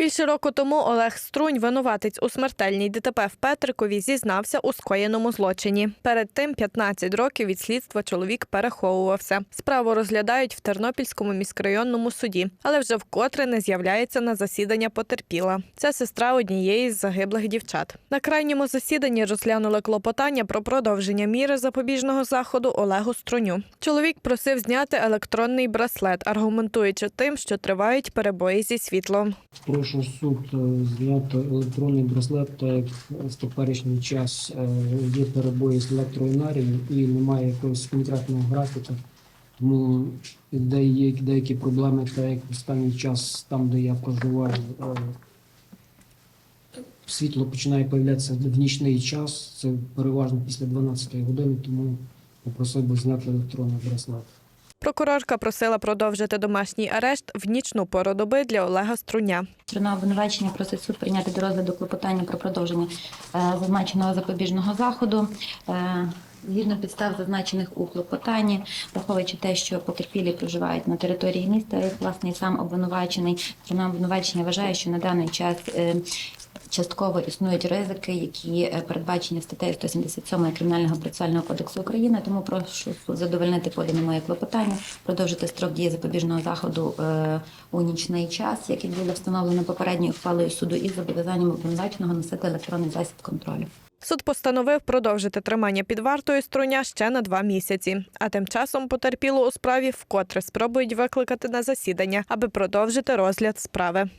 Більше року тому Олег Струнь, винуватець у смертельній ДТП в Петрикові, зізнався у скоєному злочині. Перед тим 15 років від слідства чоловік переховувався. Справу розглядають в Тернопільському міськрайонному суді, але вже вкотре не з'являється на засідання потерпіла. Це сестра однієї з загиблих дівчат. На крайньому засіданні розглянули клопотання про продовження міри запобіжного заходу Олегу Струню. Чоловік просив зняти електронний браслет, аргументуючи тим, що тривають перебої зі світлом. Суд е, зняти електронний браслет, так як в теперішній час е, є перебої з електроенергією і немає якогось конкретного графіка. Тому є деякі проблеми, так як в останній час, там, де я проживаю, е, світло починає появлятися в нічний час, це переважно після 12 години, тому попросив би зняти електронний браслет. Прокурорка просила продовжити домашній арешт в нічну пору доби для Олега Струня. Сторона обвинувачення просить суд прийняти до розгляду клопотання про продовження е, зазначеного запобіжного заходу. Е, Згідно підстав, зазначених у клопотанні, враховуючи те, що потерпілі проживають на території міста, власне сам обвинувачений, сторона обвинувачення вважає, що на даний час е, частково існують ризики, які е, передбачені статтею 177 Кримінального процесуального кодексу України. Тому прошу задовольнити подане моє клопотання, продовжити строк дії запобіжного заходу е, у нічний час, який буде встановлено попередньою ухвалою суду, із зобов'язанням обвинуваченого носити електронний засіб контролю. Суд постановив продовжити тримання під вартою струня ще на два місяці. А тим часом потерпілу у справі вкотре спробують викликати на засідання, аби продовжити розгляд справи.